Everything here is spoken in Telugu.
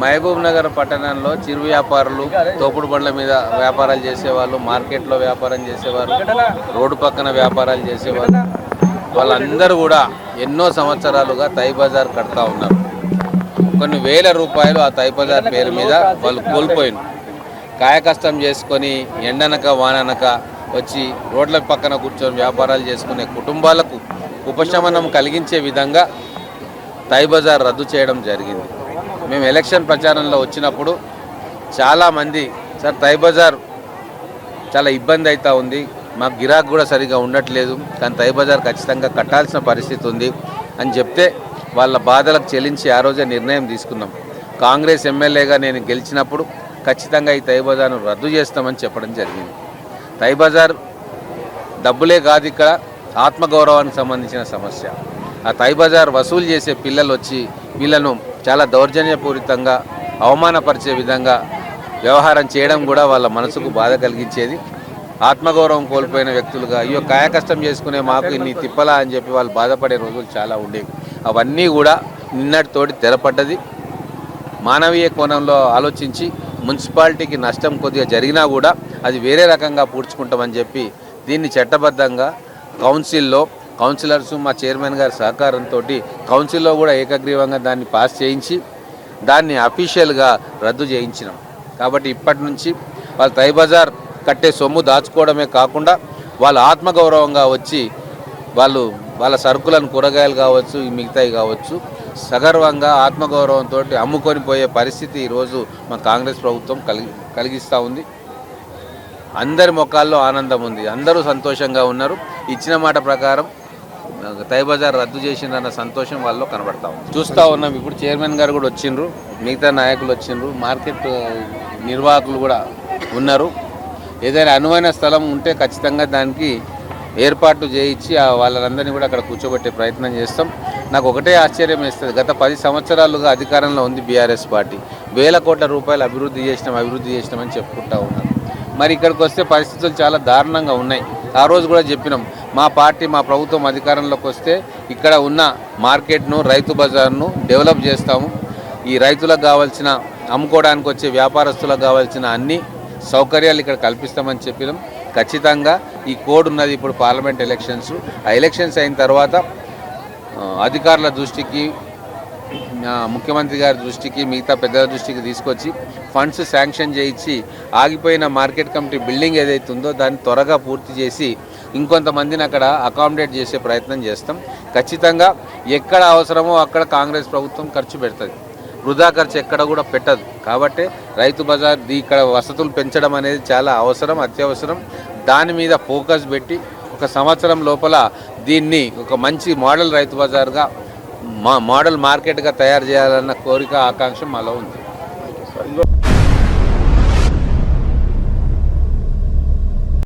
మహబూబ్ నగర్ పట్టణంలో చిరు వ్యాపారులు తోపుడు బండ్ల మీద వ్యాపారాలు చేసేవాళ్ళు మార్కెట్లో వ్యాపారం చేసేవారు రోడ్డు పక్కన వ్యాపారాలు చేసేవారు. వాళ్ళందరూ కూడా ఎన్నో సంవత్సరాలుగా తై బజార్ కడతా ఉన్నారు. కొన్ని వేల రూపాయలు ఆ తై బజార్ పేరు మీద వాళ్ళు కోల్పోయిన కాయకష్టం చేసుకొని ఎండనక వాననక వచ్చి రోడ్ల పక్కన కూర్చొని వ్యాపారాలు చేసుకునే కుటుంబాలకు ఉపశమనం కలిగించే విధంగా తై బజార్ రద్దు చేయడం జరిగింది. మేము ఎలక్షన్ ప్రచారంలో వచ్చినప్పుడు చాలామంది సార్ తైబజార్ చాలా ఇబ్బంది అవుతూ ఉంది. మాకు గిరాక్ కూడా సరిగా ఉండట్లేదు. కానీ తైబజార్ ఖచ్చితంగా కట్టాల్సిన పరిస్థితి ఉంది అని చెప్తే వాళ్ళ బాధలకు చెల్లించి ఆ రోజే నిర్ణయం తీసుకున్నాం. కాంగ్రెస్ ఎమ్మెల్యేగా నేను గెలిచినప్పుడు ఖచ్చితంగా ఈ తైబజార్ను రద్దు చేస్తామని చెప్పడం జరిగింది. తైబజార్ డబ్బులే కాదు ఇక్కడ ఆత్మగౌరవానికి సంబంధించిన సమస్య. ఆ తైబజార్ వసూలు చేసే పిల్లలు వచ్చి వీళ్ళను చాలా దౌర్జన్యపూరితంగా అవమానపరిచే విధంగా వ్యవహారం చేయడం కూడా వాళ్ళ మనసుకు బాధ కలిగించేది. ఆత్మగౌరవం కోల్పోయిన వ్యక్తులుగా అయ్యో కాయకష్టం చేసుకునే మాకు ఇన్ని తిప్పలా అని చెప్పి వాళ్ళు బాధపడే రోజులు చాలా ఉండేవి. అవన్నీ కూడా నిన్నటితోటి తెరపడ్డది. మానవీయ కోణంలో ఆలోచించి మున్సిపాలిటీకి నష్టం కొద్దిగా జరిగినా కూడా అది వేరే రకంగా పూడ్చుకుంటామని చెప్పి దీన్ని చట్టబద్ధంగా కౌన్సిల్లో కౌన్సిలర్స్ మా చైర్మన్ గారి సహకారంతో కౌన్సిల్లో కూడా ఏకగ్రీవంగా దాన్ని పాస్ చేయించి దాన్ని అఫీషియల్గా రద్దు చేయించినాం. కాబట్టి ఇప్పటి నుంచి వాళ్ళు తై బజార్ కట్టే సొమ్ము దాచుకోవడమే కాకుండా వాళ్ళ ఆత్మగౌరవంగా వచ్చి వాళ్ళు వాళ్ళ సరుకులను కూరగాయలు కావచ్చు మిగతాయి కావచ్చు సగర్వంగా ఆత్మగౌరవంతో అమ్ముకొని పోయే పరిస్థితి ఈరోజు మా కాంగ్రెస్ ప్రభుత్వం కలిగి కలిగిస్తూ ఉంది. అందరి ముఖాల్లో ఆనందం ఉంది. అందరూ సంతోషంగా ఉన్నారు. ఇచ్చిన మాట ప్రకారం తై బజార్ రద్దు చేసిందన్న సంతోషం వాళ్ళలో కనబడతా ఉంది. చూస్తూ ఉన్నాం. ఇప్పుడు చైర్మన్ గారు కూడా వచ్చిండ్రు. మిగతా నాయకులు వచ్చిండ్రు. మార్కెట్ నిర్వాహకులు కూడా ఉన్నారు. ఏదైనా అనువైన స్థలం ఉంటే ఖచ్చితంగా దానికి ఏర్పాటు చేయించి ఆ వాళ్ళందరినీ కూడా అక్కడ కూర్చోబెట్టే ప్రయత్నం చేస్తాం. నాకు ఒకటే ఆశ్చర్యం వేస్తుంది. గత పది సంవత్సరాలుగా అధికారంలో ఉంది బీఆర్ఎస్ పార్టీ. వేల కోట్ల రూపాయలు అభివృద్ధి చేసినాం అభివృద్ధి చేసినామని చెప్పుకుంటా ఉన్నారు మరి ఇక్కడికి వస్తే పరిస్థితులు చాలా దారుణంగా ఉన్నాయి. ఆ రోజు కూడా చెప్పినాం. మా పార్టీ మా ప్రభుత్వం అధికారంలోకి వస్తే ఇక్కడ ఉన్న మార్కెట్ను రైతు బజార్ను డెవలప్ చేస్తాము. ఈ రైతులకు కావాల్సిన అమ్ముకోవడానికి వచ్చే వ్యాపారస్తులకు కావాల్సిన అన్ని సౌకర్యాలు ఇక్కడ కల్పిస్తామని చెప్పినాం. ఖచ్చితంగా ఈ కోడ్ ఉన్నది ఇప్పుడు పార్లమెంట్ ఎలక్షన్స్. ఆ ఎలక్షన్స్ అయిన తర్వాత అధికారుల దృష్టికి ముఖ్యమంత్రి గారి దృష్టికి మిగతా పెద్దల దృష్టికి తీసుకొచ్చి ఫండ్స్ శాంక్షన్ చేయించి ఆగిపోయిన మార్కెట్ కమిటీ బిల్డింగ్ ఏదైతే ఉందో దాన్ని త్వరగా పూర్తి చేసి ఇంకొంతమందిని అక్కడ అకామిడేట్ చేసే ప్రయత్నం చేస్తాం. ఖచ్చితంగా ఎక్కడ అవసరమో అక్కడ కాంగ్రెస్ ప్రభుత్వం ఖర్చు పెడుతుంది. వృధా ఖర్చు ఎక్కడ కూడా పెట్టదు. కాబట్టి రైతు బజార్ ఇక్కడ వసతులు పెంచడం అనేది చాలా అవసరం అత్యవసరం. దాని మీద ఫోకస్ పెట్టి ఒక సంవత్సరం లోపల దీన్ని ఒక మంచి మోడల్ రైతు బజార్గా మా మోడల్ మార్కెట్గా తయారు చేయాలన్న కోరిక ఆకాంక్ష మాలో ఉంది.